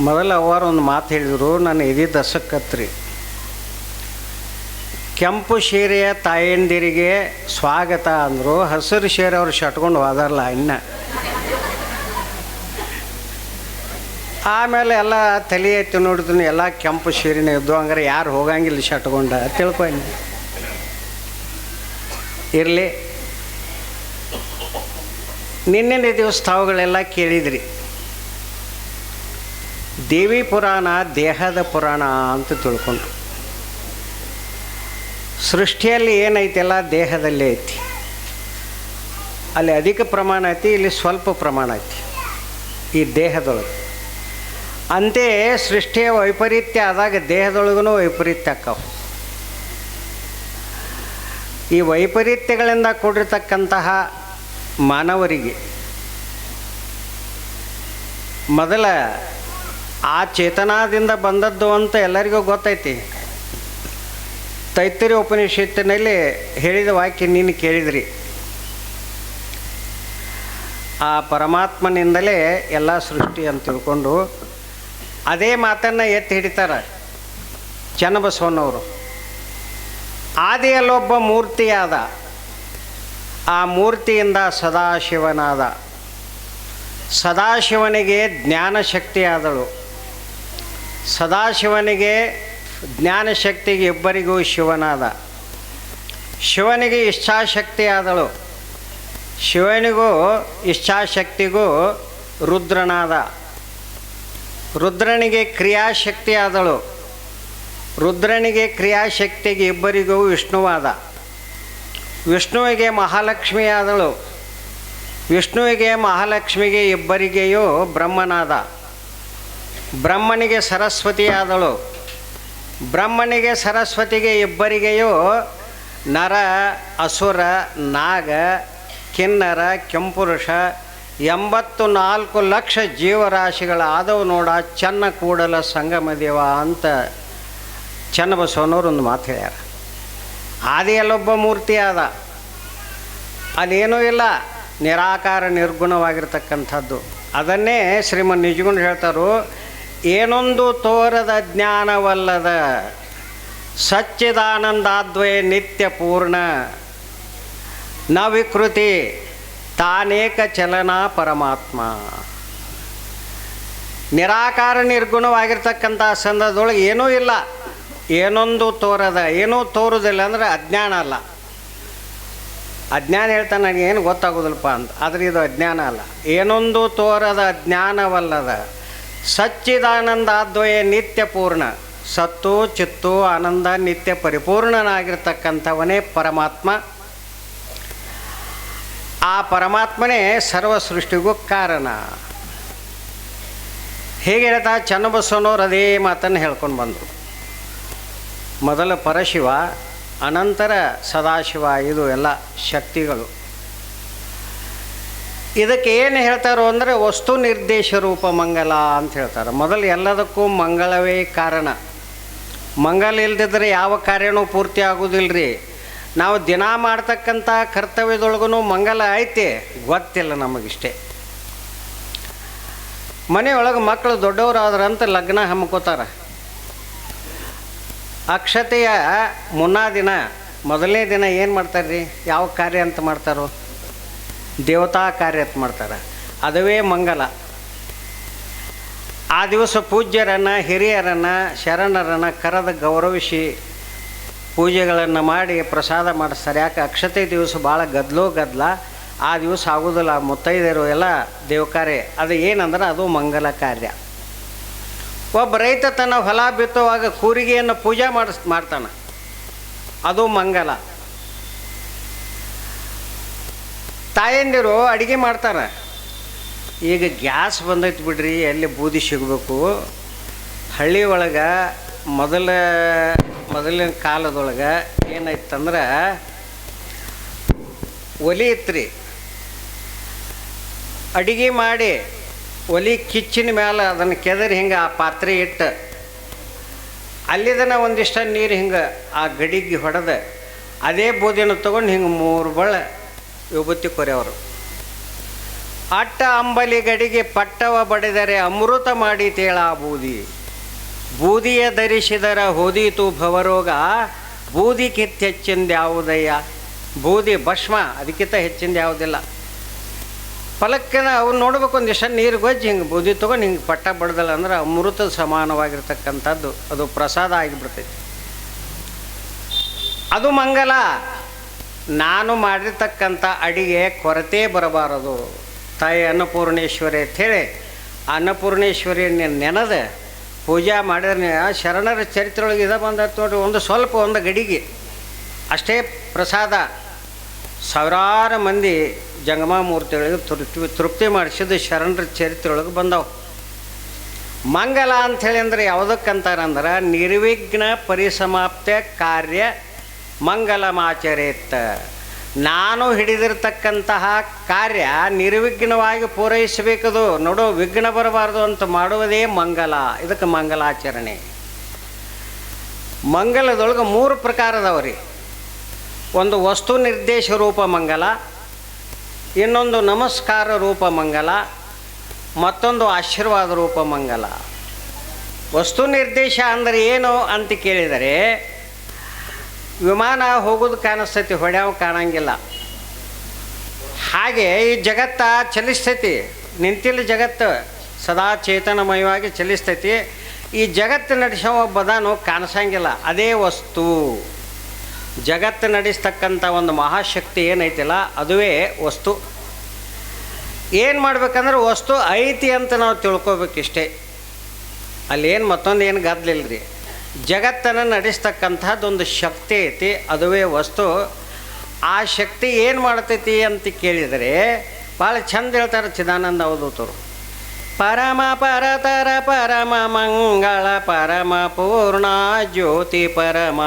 ಮೊದಲ ಅವರು ಒಂದು ಮಾತು ಹೇಳಿದರು ನಾನು ಎದೆ ದಸಕ್ಕತ್ರಿ ಕೆಂಪು ಸೀರೆಯ ತಾಯಂದಿರಿಗೆ ಸ್ವಾಗತ ಅಂದರು. ಹಸಿರು ಸೀರೆ ಅವ್ರು ಶಟ್ಕೊಂಡು ಹೋದಾರಲ್ಲ ಇನ್ನ. ಆಮೇಲೆ ಎಲ್ಲ ತಲೆ ಎತ್ತಿ ನೋಡಿದ್ರು, ಎಲ್ಲ ಕೆಂಪು ಸೀರೆನೇ ಇದ್ದು, ಹಂಗಾರೆ ಯಾರು ಹೋಗಂಗಿಲ್ಲ ಶಟ್ಕೊಂಡ. ತಿಳ್ಕೊಂಡು ಇರಲಿ. ನಿನ್ನೆ ದಿವಸ ತಾವುಗಳೆಲ್ಲ ಕೇಳಿದ್ರಿ. ದೇವಿ ಪುರಾಣ, ದೇಹದ ಪುರಾಣ ಅಂತ ತಿಳ್ಕೊಂಡು ಸೃಷ್ಟಿಯಲ್ಲಿ ಏನೈತೆಲ್ಲ ದೇಹದಲ್ಲೇ ಐತಿ. ಅಲ್ಲಿ ಅಧಿಕ ಪ್ರಮಾಣ ಐತಿ, ಇಲ್ಲಿ ಸ್ವಲ್ಪ ಪ್ರಮಾಣ ಐತಿ ಈ ದೇಹದೊಳಗೆ. ಅಂತೆಯೇ ಸೃಷ್ಟಿಯ ವೈಪರೀತ್ಯ ಆದಾಗ ದೇಹದೊಳಗೂ ವೈಪರೀತ್ಯ ಆಕ್ಕವು. ಈ ವೈಪರೀತ್ಯಗಳಿಂದ ಕೂಡಿರ್ತಕ್ಕಂತಹ ಮಾನವರಿಗೆ ಮೊದಲ ಆ ಚೇತನಾದಿಂದ ಬಂದದ್ದು ಅಂತ ಎಲ್ಲರಿಗೂ ಗೊತ್ತೈತಿ. ತೈತರಿ ಉಪನಿಷತ್ತಿನಲ್ಲಿ ಹೇಳಿದ ವಾಕ್ಯ ನೀನು ಕೇಳಿದ್ರಿ. ಆ ಪರಮಾತ್ಮನಿಂದಲೇ ಎಲ್ಲ ಸೃಷ್ಟಿ ಅಂತ ತಿಳ್ಕೊಂಡು ಅದೇ ಮಾತನ್ನು ಎತ್ತಿ ಹಿಡಿತಾರೆ ಚನ್ನಬಸವನವರು. ಆದಿಯಲ್ಲೊಬ್ಬ ಮೂರ್ತಿಯಾದ, ಆ ಮೂರ್ತಿಯಿಂದ ಸದಾಶಿವನಾದ. ಸದಾಶಿವನಿಗೆ ಜ್ಞಾನಶಕ್ತಿಯಾದಳು. ಸದಾಶಿವನಿಗೆ ಜ್ಞಾನಶಕ್ತಿಗೆ ಇಬ್ಬರಿಗೂ ಶಿವನಾದ. ಶಿವನಿಗೆ ಇಚ್ಛಾಶಕ್ತಿಯಾದಳು ಶಿವನಿಗೂ ಇಚ್ಛಾಶಕ್ತಿಗೂ ರುದ್ರನಾದ. ರುದ್ರನಿಗೆ ಕ್ರಿಯಾಶಕ್ತಿ ಆದಳು. ರುದ್ರನಿಗೆ ಕ್ರಿಯಾಶಕ್ತಿಗೆ ಇಬ್ಬರಿಗೂ ವಿಷ್ಣುವಾದ. ವಿಷ್ಣುವಿಗೆ ಮಹಾಲಕ್ಷ್ಮಿಯಾದಳು ವಿಷ್ಣುವಿಗೆ ಮಹಾಲಕ್ಷ್ಮಿಗೆ ಇಬ್ಬರಿಗೆಯೂ ಬ್ರಹ್ಮನಾದ. ಬ್ರಹ್ಮನಿಗೆ ಸರಸ್ವತಿಯಾದಳು. ಬ್ರಹ್ಮನಿಗೆ ಸರಸ್ವತಿಗೆ ಇಬ್ಬರಿಗೆಯೂ ನರ, ಅಸುರ, ನಾಗ, ಕಿನ್ನರ, ಕೆಂಪುರುಷ ಎಂಬತ್ತು ನಾಲ್ಕು ಲಕ್ಷ ಜೀವರಾಶಿಗಳಾದವು ನೋಡ ಚೆನ್ನ ಕೂಡಲ ಸಂಗಮ ದೇವ ಅಂತ ಚನ್ನಬಸವನವ್ರು ಒಂದು ಮಾತು ಹೇಳ್ಯಾರ. ಆದಿಯಲ್ಲೊಬ್ಬ ಮೂರ್ತಿ ಆದ. ಅದೇನೂ ಇಲ್ಲ, ನಿರಾಕಾರ ನಿರ್ಗುಣವಾಗಿರ್ತಕ್ಕಂಥದ್ದು. ಅದನ್ನೇ ಶ್ರೀಮನ್ ನಿಜಗುಣ ಹೇಳ್ತಾರು ಏನೊಂದು ತೋರದ ಜ್ಞಾನವಲ್ಲದ ಸಚ್ಚಿದಾನಂದಾದ್ವೇ ನಿತ್ಯ ಪೂರ್ಣ. ನವಿಕೃತಿ ವಿಕೃತಿ ತಾನೇಕ ಚಲನ ಪರಮಾತ್ಮ. ನಿರಾಕಾರ ನಿರ್ಗುಣವಾಗಿರ್ತಕ್ಕಂಥ ಸಂದರ್ಭದೊಳಗೆ ಏನೂ ಇಲ್ಲ. ಏನೊಂದು ತೋರದ, ಏನೂ ತೋರುದಿಲ್ಲ ಅಂದರೆ ಅಜ್ಞಾನ ಅಲ್ಲ. ಅಜ್ಞಾನ ಹೇಳ್ತಾನೆ ಏನು ಗೊತ್ತಾಗೋದಿಲ್ಲಪ್ಪ ಅಂತ ಆದರೆ ಇದು ಅಜ್ಞಾನ ಅಲ್ಲ. ಏನೊಂದು ತೋರದ ಅಜ್ಞಾನವಲ್ಲದ ಸಚ್ಚಿದಾನಂದಾದ್ವಯ ನಿತ್ಯ ಪೂರ್ಣ. ಸತ್ತು, ಚಿತ್ತು, ಆನಂದ ನಿತ್ಯ ಪರಿಪೂರ್ಣನಾಗಿರ್ತಕ್ಕಂಥವನೇ ಪರಮಾತ್ಮ. ಆ ಪರಮಾತ್ಮನೇ ಸರ್ವ ಸೃಷ್ಟಿಗೂ ಕಾರಣ. ಹೇಗೆ ಹೇಳ್ತಾ ಚನ್ನಬಸವನವ್ರು ಅದೇ ಮಾತನ್ನು ಹೇಳ್ಕೊಂಡು ಬಂದರು. ಮೊದಲ ಪರಶಿವ, ಅನಂತರ ಸದಾಶಿವ, ಇದು ಎಲ್ಲ ಶಕ್ತಿಗಳು. ಇದಕ್ಕೆ ಏನು ಹೇಳ್ತಾರೋ ಅಂದರೆ ವಸ್ತು ನಿರ್ದೇಶ ರೂಪ ಮಂಗಲ ಅಂತ ಹೇಳ್ತಾರೆ. ಮೊದಲು ಎಲ್ಲದಕ್ಕೂ ಮಂಗಳವೇ ಕಾರಣ. ಮಂಗಲ ಇಲ್ದಿದ್ರೆ ಯಾವ ಕಾರ್ಯನೂ ಪೂರ್ತಿ ಆಗೋದಿಲ್ಲ ರೀ ನಾವು ದಿನ ಮಾಡ್ತಕ್ಕಂಥ ಕರ್ತವ್ಯದೊಳಗೂ ಮಂಗಲ ಐತೆ, ಗೊತ್ತಿಲ್ಲ ನಮಗಿಷ್ಟೇ. ಮನೆಯೊಳಗೆ ಮಕ್ಕಳು ದೊಡ್ಡವರಾದ್ರಂತ ಲಗ್ನ ಹಮ್ಕೋತಾರೆ. ಅಕ್ಷತೆಯ ಮುನ್ನಾ ದಿನ ಮೊದಲನೇ ದಿನ ಏನು ಮಾಡ್ತಾರೆ ರೀ ಯಾವ ಕಾರ್ಯ ಅಂತ ಮಾಡ್ತಾರೋ? ದೇವತಾ ಕಾರ್ಯ ಮಾಡ್ತಾರೆ. ಅದುವೇ ಮಂಗಲ. ಆ ದಿವಸ ಪೂಜ್ಯರನ್ನು, ಹಿರಿಯರನ್ನು, ಶರಣರನ್ನು ಕರೆದ ಗೌರವಿಸಿ ಪೂಜೆಗಳನ್ನು ಮಾಡಿ ಪ್ರಸಾದ ಮಾಡಿಸ್ತಾರೆ. ಯಾಕೆ? ಅಕ್ಷತೆ ದಿವಸ ಭಾಳ ಗದ್ಲೋ ಗದ್ಲ. ಆ ದಿವಸ ಆಗೋದಿಲ್ಲ. ಮುತ್ತೈದೆಯರು ಎಲ್ಲ ದೇವಕಾರ್ಯ. ಅದು ಏನಂದ್ರೆ ಅದು ಮಂಗಲ ಕಾರ್ಯ. ಒಬ್ಬ ರೈತ ತನ್ನ ಹೊಲ ಬಿತ್ತುವಾಗ ಕೂರಿಗೆಯನ್ನು ಪೂಜೆ ಮಾಡಿಸ್, ಮಾಡ್ತಾನೆ. ಅದು ಮಂಗಲ. ತಾಯಂದಿರು ಅಡುಗೆ ಮಾಡ್ತಾರೆ. ಈಗ ಗ್ಯಾಸ್ ಬಂದೈತೆ ಬಿಡ್ರಿ, ಎಲ್ಲಿ ಬೂದಿ ಸಿಗಬೇಕು. ಹಳ್ಳಿ ಒಳಗೆ ಮೊದಲ, ಮೊದಲಿನ ಕಾಲದೊಳಗೆ ಏನಾಯ್ತಂದ್ರೆ ಒಲಿ ಇತ್ರಿ. ಅಡಿಗೆ ಮಾಡಿ ಒಲಿ ಕಿಚ್ಚಿನ ಮೇಲೆ ಅದನ್ನು ಕೆದರಿ ಹಿಂಗೆ ಆ ಪಾತ್ರೆ ಇಟ್ಟು. ಅಲ್ಲಿದನ ಒಂದಿಷ್ಟ ನೀರು ಹಿಂಗೆ ಆ ಗಡಿಗೆ ಹೊಡೆದ. ಅದೇ ಬೂದಿನ ತೊಗೊಂಡು ಹಿಂಗೆ ಮೂರು ಬಳ್ಳ ವಿಭೂತಿ ಕೊರೆಯವರು. ಅಟ್ಟ ಅಂಬಲಿ ಗಡಿಗೆ ಪಟ್ಟವ ಬಡಿದರೆ ಅಮೃತ ಮಾಡಿ ತೇಳ ಬೂದಿ. ಬೂದಿಯ ಧರಿಸಿದರ ಹೋದೀತು ಭವರೋಗ ಕಿತ್ತ ಹೆಚ್ಚಿಂದ ಯಾವುದಯ್ಯ? ಬೂದಿ ಭಸ್ಮ, ಅದಕ್ಕಿಂತ ಹೆಚ್ಚಿಂದ ಯಾವುದಿಲ್ಲ. ಫಲಕ್ಕಿನ ಅವ್ರು ನೋಡ್ಬೇಕು ಒಂದಿಷ್ಟು ನೀರು ಗೊಜ್ಜಿ ಹಿಂಗೆ ಬೂದಿ ತೊಗೊಂಡು ಹಿಂಗೆ ಪಟ್ಟ ಬಡ್ದಲ್ಲ ಅಂದ್ರೆ ಅಮೃತ ಸಮಾನವಾಗಿರ್ತಕ್ಕಂಥದ್ದು. ಅದು ಪ್ರಸಾದ ಆಗಿಬಿಡ್ತೈತಿ. ಅದು ಮಂಗಲ. ನಾನು ಮಾಡಿರ್ತಕ್ಕಂಥ ಅಡಿಗೆ ಕೊರತೆ ಬರಬಾರದು. ತಾಯಿ ಅನ್ನಪೂರ್ಣೇಶ್ವರಿ ಅಂಥೇಳಿ ಅನ್ನಪೂರ್ಣೇಶ್ವರಿಯನ್ನು ನೆನೆದು ಪೂಜಾ ಮಾಡಿದ್ರೆ ಶರಣರ ಚರಿತ್ರೆಯೊಳಗೆ ಇದ ಬಂದತ್ತು ನೋಡ್ರಿ, ಒಂದು ಸ್ವಲ್ಪ ಒಂದು ಗಡಿಗೆ. ಅಷ್ಟೇ ಪ್ರಸಾದ. ಸಾವಿರಾರು ಮಂದಿ ಜಂಗಮ ಮೂರ್ತಿಗಳಿಗೆ ತೃಪ್ತಿ ತೃಪ್ತಿ ಮಾಡಿಸಿದ್ದು ಶರಣರ ಚರಿತ್ರೆಯೊಳಗೆ ಬಂದವು. ಮಂಗಲ ಅಂಥೇಳಿ ಅಂದ್ರೆ ಯಾವುದಕ್ಕಂತಾರಂದ್ರೆ ನಿರ್ವಿಘ್ನ ಪರಿಸಮಾಪ್ತ ಕಾರ್ಯ ಮಂಗಲಮಾಚರೇತ್. ನಾನು ಹಿಡಿದಿರ್ತಕ್ಕಂತಹ ಕಾರ್ಯ ನಿರ್ವಿಘ್ನವಾಗಿ ಪೂರೈಸಬೇಕದು. ನೋಡು, ವಿಘ್ನ ಬರಬಾರ್ದು ಅಂತ ಮಾಡುವುದೇ ಮಂಗಲ. ಇದಕ್ಕೆ ಮಂಗಲಾಚರಣೆ. ಮಂಗಲದೊಳಗೆ ಮೂರು ಪ್ರಕಾರದವ್ರಿ ಒಂದು ವಸ್ತು ನಿರ್ದೇಶ ರೂಪ ಮಂಗಲ, ಇನ್ನೊಂದು ನಮಸ್ಕಾರ ರೂಪ ಮಂಗಲ, ಮತ್ತೊಂದು ಆಶೀರ್ವಾದ ರೂಪ ಮಂಗಲ. ವಸ್ತು ನಿರ್ದೇಶ ಅಂದರೆ ಏನು ಅಂತ ಕೇಳಿದರೆ ವಿಮಾನ ಹೋಗೋದು ಕಾಣಿಸ್ತೈತಿ, ಹೊಡ್ಯಾವ ಕಾಣಂಗಿಲ್ಲ. ಹಾಗೆ ಈ ಜಗತ್ತ ಚಲಿಸ್ತೈತಿ, ನಿಂತಿಲ್ಲ ಜಗತ್ತು, ಸದಾ ಚೇತನಮಯವಾಗಿ ಚಲಿಸ್ತೈತಿ. ಈ ಜಗತ್ತು ನಡೆಸೋ ಬದಾನು ಕಾಣಿಸಂಗಿಲ್ಲ, ಅದೇ ವಸ್ತು. ಜಗತ್ತು ನಡೆಸ್ತಕ್ಕಂಥ ಒಂದು ಮಹಾಶಕ್ತಿ ಏನೈತಿಲ್ಲ, ಅದುವೇ ವಸ್ತು. ಏನು ಮಾಡ್ಬೇಕಂದ್ರೆ ವಸ್ತು ಐತಿ ಅಂತ ನಾವು ತಿಳ್ಕೊಬೇಕಿಷ್ಟೇ. ಅಲ್ಲೇನು ಮತ್ತೊಂದು ಏನು ಗದ್ದಲಿಲ್ಲ ರೀ ಜಗತ್ತನ್ನು ನಡೆಸ್ತಕ್ಕಂಥದ್ದೊಂದು ಶಕ್ತಿ ಐತಿ, ಅದುವೇ ವಸ್ತು. ಆ ಶಕ್ತಿ ಏನು ಮಾಡ್ತೈತಿ ಅಂತ ಕೇಳಿದರೆ, ಭಾಳ ಚಂದ ಹೇಳ್ತಾರೆ ಚಿದಾನಂದ ಅವಧೂತರು. ಪರಮ ಪರತರ ಪರಮ ಮಂಗಳ, ಪರಮ ಪೂರ್ಣ ಜ್ಯೋತಿ ಪರಮ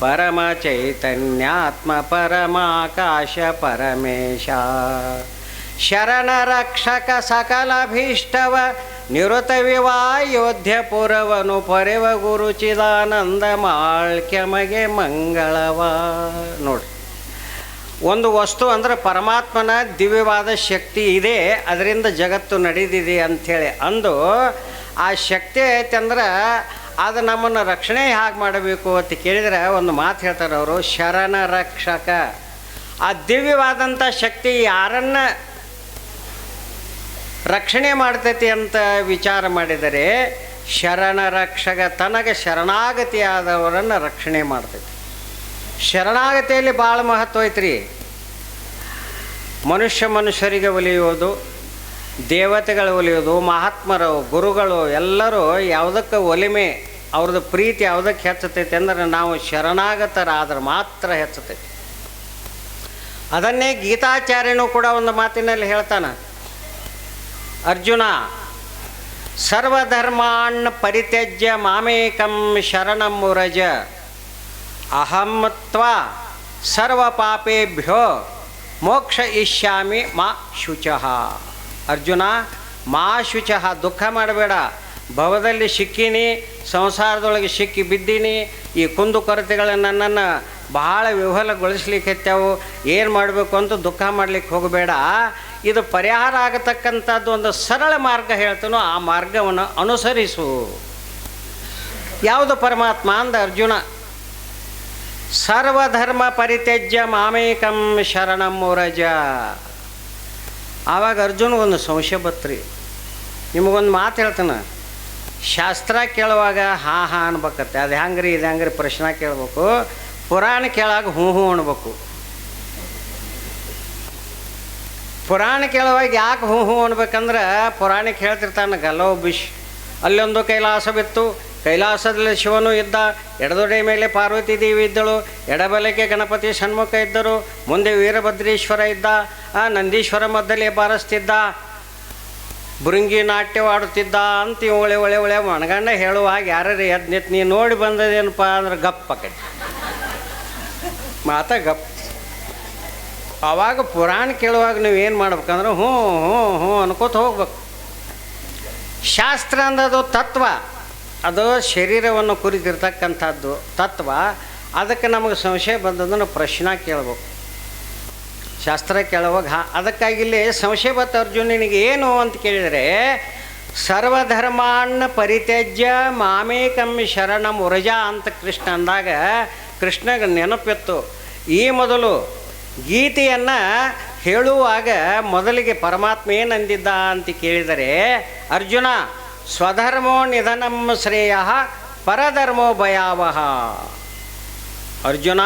ಪರಮ ಚೈತನ್ಯಾತ್ಮ ಪರಮಾಕಾಶ ಪರಮೇಶ. ಶರಣ ರಕ್ಷಕ ಸಕಲಭೀಷ್ಟವ ನಿವೃತ್ತ ವಿವಾಯೋಧ್ಯ ಪುರವನು ಪರೆವ ಗುರು ಚಿದಾನಂದ ಮಾಳ್ಕ್ಯಮಗೆ ಮಂಗಳವ. ನೋಡಿ ಒಂದು ವಸ್ತು ಅಂದರೆ ಪರಮಾತ್ಮನ ದಿವ್ಯವಾದ ಶಕ್ತಿ ಇದೆ, ಅದರಿಂದ ಜಗತ್ತು ನಡೆದಿದೆ ಅಂಥೇಳಿ ಅಂದು ಆ ಶಕ್ತಿ ಐತೆ ಅಂದ್ರೆ ಅದು ನಮ್ಮನ್ನು ರಕ್ಷಣೆ ಹೇಗೆ ಮಾಡಬೇಕು ಅಂತ ಕೇಳಿದರೆ ಒಂದು ಮಾತು ಹೇಳ್ತಾರೆ ಅವರು, ಶರಣ ರಕ್ಷಕ. ಆ ದಿವ್ಯವಾದಂಥ ಶಕ್ತಿ ಯಾರನ್ನ ರಕ್ಷಣೆ ಮಾಡ್ತೈತಿ ಅಂತ ವಿಚಾರ ಮಾಡಿದರೆ ಶರಣ ರಕ್ಷಕ ತನಗೆ ಶರಣಾಗತಿಯಾದವರನ್ನು ರಕ್ಷಣೆ ಮಾಡ್ತೈತಿ. ಶರಣಾಗತಿಯಲ್ಲಿ ಭಾಳ ಮಹತ್ವ ಐತ್ರಿ. ಮನುಷ್ಯ ಮನುಷ್ಯರಿಗೆ ಒಲಿಯೋದು, ದೇವತೆಗಳು ಒಲಿಯೋದು, ಮಹಾತ್ಮರು, ಗುರುಗಳು ಎಲ್ಲರೂ ಯಾವುದಕ್ಕೆ ಒಲಿಮೆ, ಅವ್ರದ್ದು ಪ್ರೀತಿ ಯಾವುದಕ್ಕೆ ಹೆಚ್ಚತೈತೆ ಅಂದ್ರೆ ನಾವು ಶರಣಾಗತರಾದ್ರೆ ಮಾತ್ರ ಹೆಚ್ಚತೈತಿ ಅದನ್ನೇ ಗೀತಾಚಾರ್ಯನೂ ಕೂಡ ಒಂದು ಮಾತಿನಲ್ಲಿ ಹೇಳ್ತಾನೆ. ಅರ್ಜುನ, ಸರ್ವಧರ್ಮಾನ್ ಪರಿತ್ಯಜ್ಯ ಮಾಮೇಕಂ ಶರಣಂ ಮುರಜ ಅಹಂ ತ್ವ ಸರ್ವ ಪಾಪೇಭ್ಯೋ ಮೋಕ್ಷ ಇಷ್ಯಾಮಿ ಮಾ ಶುಚಃ. ಅರ್ಜುನ, ಮಾ ಶುಚಃ ದುಃಖ ಮಾಡಬೇಡ. ಭವದಲ್ಲಿ ಸಿಕ್ಕೀನಿ, ಸಂಸಾರದೊಳಗೆ ಸಿಕ್ಕಿ ಬಿದ್ದೀನಿ. ಈ ಕುಂದು ಕೊರತೆಗಳು ನನ್ನನ್ನು ಬಹಳ ವಿಫಲಗೊಳಿಸ್ಲಿಕ್ಕೆ ಹತ್ಯಾವು ಏನು ಮಾಡಬೇಕು ಅಂತ ದುಃಖ ಮಾಡಲಿಕ್ಕೆ ಹೋಗಬೇಡ. ಇದು ಪರಿಹಾರ ಆಗತಕ್ಕಂಥದ್ದು ಒಂದು ಸರಳ ಮಾರ್ಗ ಹೇಳ್ತಾನೋ ಆ ಮಾರ್ಗವನ್ನು ಅನುಸರಿಸು. ಯಾವುದು ಪರಮಾತ್ಮ ಅಂದ ಅರ್ಜುನ? ಸರ್ವಧರ್ಮ ಪರಿತ್ಯಜ್ಯ ಮಾಮೇಕಂ ಶರಣಂ ಮುರಜ. ಆವಾಗ ಅರ್ಜುನ ಒಂದು ಸಂಶಯ ಬತ್ರಿ. ನಿಮಗೊಂದು ಮಾತು ಹೇಳ್ತಾನೆ. ಶಾಸ್ತ್ರ ಕೇಳುವಾಗ ಹಾ ಹಾ ಅನ್ಬೇಕತ್ತೆ. ಅದು ಹೆಂಗ್ರಿ, ಇದು ಹೆಂಗ್ರಿ ಪ್ರಶ್ನೆ ಕೇಳಬೇಕು. ಪುರಾಣ ಕೇಳಾಗ ಹ್ಞೂ ಹ್ಞೂ ಅನ್ಬೇಕು. ಪುರಾಣ ಕೇಳುವಾಗ ಯಾಕೆ ಹ್ಞೂ ಹ್ಞೂ ಅನ್ಬೇಕಂದ್ರೆ ಪುರಾಣಕ್ಕೆ ಹೇಳ್ತಿರ್ತಾನೆ ಗಲೋ ಬಿಶ್. ಅಲ್ಲೊಂದು ಕೈಲಾಸ ಬಿತ್ತು, ಕೈಲಾಸದಲ್ಲಿ ಶಿವನು ಇದ್ದ, ಎಡದೊಡೆ ಮೇಲೆ ಪಾರ್ವತಿ ದೇವಿ ಇದ್ದಳು, ಎಡಬಲಕ್ಕೆ ಗಣಪತಿ ಷಣ್ಮುಖ ಇದ್ದರು, ಮುಂದೆ ವೀರಭದ್ರೇಶ್ವರ ಇದ್ದ, ಆ ನಂದೀಶ್ವರ ಮಧ್ಯದಲ್ಲಿ ಬಾರಿಸ್ತಿದ್ದ, ಬೃಂಗಿ ನಾಟ್ಯವಾಡುತ್ತಿದ್ದ ಅಂತ ಒಳೆ ಒಳೆ ಒಳೆ ಮಣಗಂಡ ಹೇಳುವಾಗ ಯಾರ್ಯಾರು ಎದ್ದು ನಿಂತು ನೀ ನೋಡಿ ಬಂದದೇನಪ್ಪ ಅಂದ್ರೆ ಗಪ್ಪ ಕಟ್ಟಿ ಮಾತ ಗಪ್ ಆವಾಗ ಪುರಾಣ ಕೇಳುವಾಗ ನೀವು ಏನು ಮಾಡ್ಬೇಕಂದ್ರೆ ಹ್ಞೂ ಹ್ಞೂ ಹ್ಞೂ ಅನ್ಕೋತ ಹೋಗ್ಬೇಕು. ಶಾಸ್ತ್ರ ಅಂದದು ತತ್ವ. ಅದು ಶರೀರವನ್ನು ಕುರಿತಿರ್ತಕ್ಕಂಥದ್ದು ತತ್ವ. ಅದಕ್ಕೆ ನಮಗೆ ಸಂಶಯ ಬಂದದನ್ನು ಪ್ರಶ್ನೆ ಕೇಳ್ಬೇಕು. ಶಾಸ್ತ್ರ ಕೇಳುವಾಗ, ಹಾ, ಅದಕ್ಕಾಗಿ ಇಲ್ಲಿ ಸಂಶಯ ಬತ್ತ ಅರ್ಜುನನಿಗೆ ಏನು ಅಂತ ಕೇಳಿದರೆ, ಸರ್ವಧರ್ಮಾನ್ನ ಪರಿತ್ಯಜ್ಯ ಮಾಮೇಕಂ ಶರಣಂ ಉರಜಾ ಅಂತ ಕೃಷ್ಣ ಅಂದಾಗ ಕೃಷ್ಣಗೆ ನೆನಪಿತ್ತು. ಈ ಮೊದಲು ಗೀತೆಯನ್ನು ಹೇಳುವಾಗ ಮೊದಲಿಗೆ ಪರಮಾತ್ಮ ಏನಂದಿದ್ದ ಅಂತ ಕೇಳಿದರೆ, ಅರ್ಜುನ, ಸ್ವಧರ್ಮೋ ನಿಧನಂ ಶ್ರೇಯ, ಪರಧರ್ಮೋ ಭಯಾವಹ. ಅರ್ಜುನ,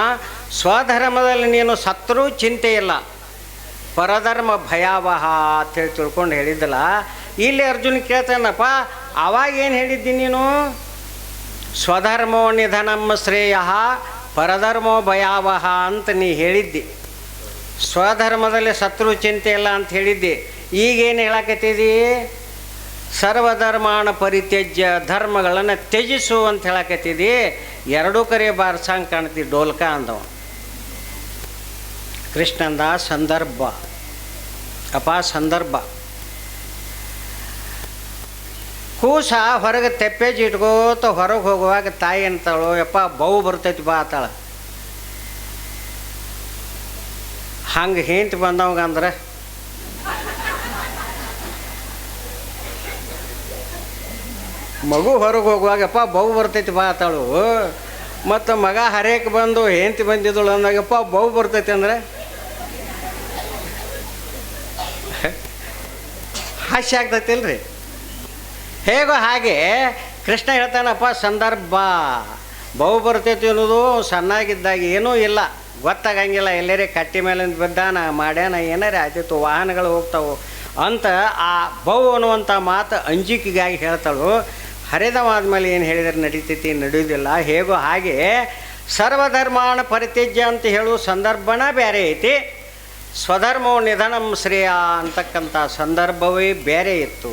ಸ್ವಧರ್ಮದಲ್ಲಿ ನೀನು ಸತ್ತರೂ ಚಿಂತೆ ಇಲ್ಲ, ಪರಧರ್ಮ ಭಯಾವಹ ಅಂತೇಳಿ ತಿಳ್ಕೊಂಡು ಹೇಳಿದ್ದಲ್ಲ. ಇಲ್ಲಿ ಅರ್ಜುನ ಕೇಳ್ತಾನಪ್ಪ ಏನು ಹೇಳಿದ್ದಿ ನೀನು? ಸ್ವಧರ್ಮೋ ನಿಧನಂ ಶ್ರೇಯ, ಪರಧರ್ಮೋ ಭಯಾವಹ ಅಂತ ನೀ ಹೇಳಿದ್ದಿ. ಸ್ವಧರ್ಮದಲ್ಲಿ ಶತ್ರು ಚಿಂತೆ ಇಲ್ಲ ಅಂತ ಹೇಳಿದ್ದಿ. ಈಗೇನು ಹೇಳಕತ್ತಿದಿ? ಸರ್ವಧರ್ಮಾಣ ಪರಿತ್ಯಜ್ಯ ಧರ್ಮಗಳನ್ನು ತ್ಯಜಿಸು ಅಂತ ಹೇಳಕತ್ತಿದಿ. ಎರಡೂ ಕರೆ ಬಾರ್ಸಂಗೆ ಕಾಣ್ತಿ ಡೋಲ್ಕ ಅಂದವ ಕೃಷ್ಣಂದ ಸಂದರ್ಭ, ಅಪ ಸಂದರ್ಭ. ಕೂಸ ಹೊರಗೆ ತೆಪ್ಪೇಜಿ ಇಟ್ಕೋತ ಹೊರಗೆ ಹೋಗುವಾಗ ತಾಯಿ ಅಂತಾಳು, ಯಪ್ಪ ಬೌ ಬರ್ತೈತಿ ಬಾ ಆತಾಳ ಹಂಗೆ ಹೆಂಟ್ ಬಂದವಾಗ ಅಂದ್ರೆ? ಮಗು ಹೊರಗೆ ಹೋಗುವಾಗಪ್ಪ, ಬೌ ಬರ್ತೈತಿ ಬಾ ಆತಾಳು ಮತ್ತು ಮಗ ಹರೇಕ್ ಬಂದು ಹೆಂಡತಿ ಬಂದಿದ್ದಳು ಅಂದಾಗಪ್ಪ ಬವು ಬರ್ತೈತಿ ಅಂದ್ರೆ? ಹಾಸ್ಯ ಆಗ್ತೈತಿಲ್ರಿ. ಹೇಗೋ ಹಾಗೆ ಕೃಷ್ಣ ಹೇಳ್ತಾನಪ್ಪ, ಸಂದರ್ಭ. ಬಹು ಬರ್ತೈತಿ ಅನ್ನೋದು ಸಣ್ಣಾಗಿದ್ದಾಗ ಏನೂ ಇಲ್ಲ. ಗೊತ್ತಾಗಂಗಿಲ್ಲ, ಎಲ್ಲರೇ ಕಟ್ಟಿ ಮೇಲಿಂದ ಬಿದ್ದಾನ ಮಾಡ್ಯಾನ, ಏನಾರೇ ಆಯ್ತಿತ್ತು ವಾಹನಗಳು ಹೋಗ್ತಾವು ಅಂತ ಆ ಬೌ ಅನ್ನುವಂಥ ಮಾತು ಅಂಜಿಕೆಗಾಗಿ ಹೇಳ್ತಾಳು. ಹರಿದವಾದ್ಮೇಲೆ ಏನು ಹೇಳಿದರೆ ನಡೀತೈತಿ, ನಡೆಯುವುದಿಲ್ಲ. ಹೇಗೋ ಹಾಗೆ ಸರ್ವಧರ್ಮಾಣ ಪರಿತ್ಯಜ್ಯ ಅಂತ ಹೇಳುವ ಸಂದರ್ಭನ ಬೇರೆ ಐತಿ. ಸ್ವಧರ್ಮವು ನಿಧನಂ ಶ್ರೇಯ ಅಂತಕ್ಕಂಥ ಸಂದರ್ಭವೇ ಬೇರೆ ಇತ್ತು.